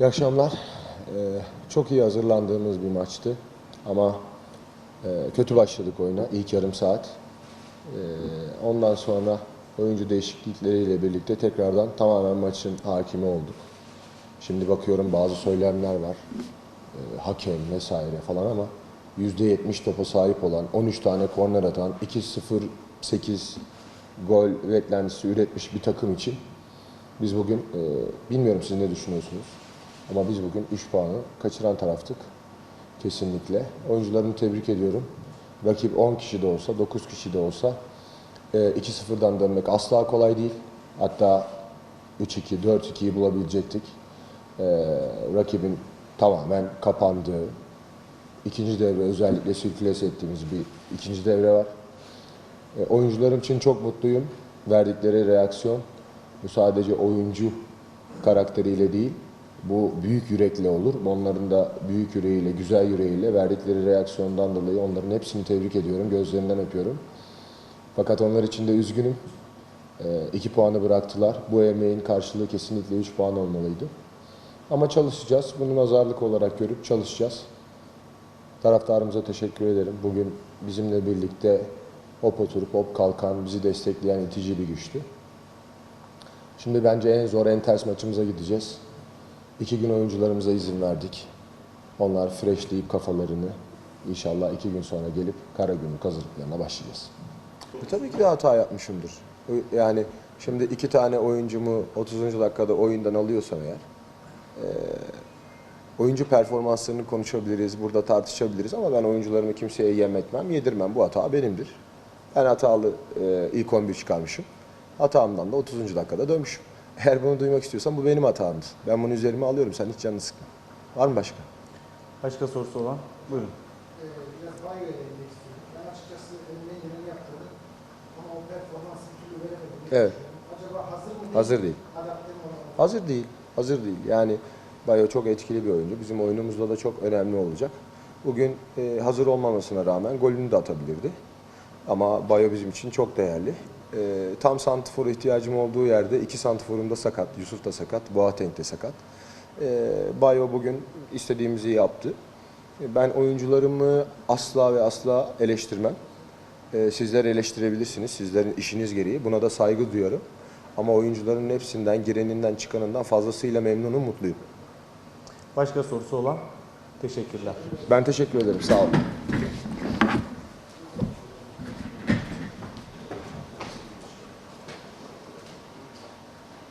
İyi akşamlar. Ee, çok iyi hazırlandığımız bir maçtı ama e, kötü başladık oyuna ilk yarım saat. Ee, ondan sonra oyuncu değişiklikleriyle birlikte tekrardan tamamen maçın hakimi olduk. Şimdi bakıyorum bazı söylemler var. Ee, hakem vesaire falan ama %70 topa sahip olan, 13 tane korner atan, 2-0-8 gol beklentisi üretmiş bir takım için biz bugün, e, bilmiyorum siz ne düşünüyorsunuz ama biz bugün 3 puanı kaçıran taraftık kesinlikle. Oyuncularımı tebrik ediyorum. Rakip 10 kişi de olsa, 9 kişi de olsa e, 2-0'dan dönmek asla kolay değil. Hatta 3-2, 4-2'yi bulabilecektik. E, rakibin tamamen kapandığı, ikinci devre özellikle sirkülese ettiğimiz bir ikinci devre var. E, oyuncularım için çok mutluyum. Verdikleri reaksiyon bu sadece oyuncu karakteriyle değil, bu büyük yürekle olur. Onların da büyük yüreğiyle, güzel yüreğiyle verdikleri reaksiyondan dolayı onların hepsini tebrik ediyorum, gözlerinden öpüyorum. Fakat onlar için de üzgünüm. E, iki puanı bıraktılar. Bu emeğin karşılığı kesinlikle üç puan olmalıydı. Ama çalışacağız. Bunu nazarlık olarak görüp çalışacağız. Taraftarımıza teşekkür ederim. Bugün bizimle birlikte hop oturup hop kalkan, bizi destekleyen itici bir güçtü. Şimdi bence en zor, en ters maçımıza gideceğiz. İki gün oyuncularımıza izin verdik. Onlar freshleyip kafalarını inşallah iki gün sonra gelip Karagümrük hazırlıklarına başlayacağız. E, tabii ki de hata yapmışımdır. Yani şimdi iki tane oyuncumu 30. dakikada oyundan alıyorsam eğer Oyuncu performanslarını konuşabiliriz, burada tartışabiliriz ama ben oyuncularımı kimseye yem etmem, yedirmem. Bu hata benimdir. Ben hatalı e, ilk 11 çıkarmışım. Hatamdan da 30. dakikada dönmüşüm. Eğer bunu duymak istiyorsan bu benim hatamdı. Ben bunu üzerime alıyorum. Sen hiç canını sıkma. Var mı başka? Başka sorusu olan? Buyurun. Ee, biraz istiyorum. Ben açıkçası elimden geleni yaptım. Ama o performansı bir türlü veremedim. Evet. Acaba hazır mı? Hazır değil. Adapte mi olamadı? Hazır değil. Hazır değil. Yani Bayo çok etkili bir oyuncu. Bizim oyunumuzda da çok önemli olacak. Bugün e, hazır olmamasına rağmen golünü de atabilirdi. Ama Bayo bizim için çok değerli. E, tam santifor ihtiyacım olduğu yerde iki santiforum da sakat. Yusuf da sakat, Boateng de sakat. E, Bayo bugün istediğimizi yaptı. E, Ben oyuncularımı asla ve asla eleştirmem. E, sizler eleştirebilirsiniz. Sizlerin işiniz gereği. Buna da saygı duyuyorum. Ama oyuncuların hepsinden, gireninden, çıkanından fazlasıyla memnunum, mutluyum. Başka sorusu olan? Teşekkürler. Ben teşekkür ederim. Sağ olun.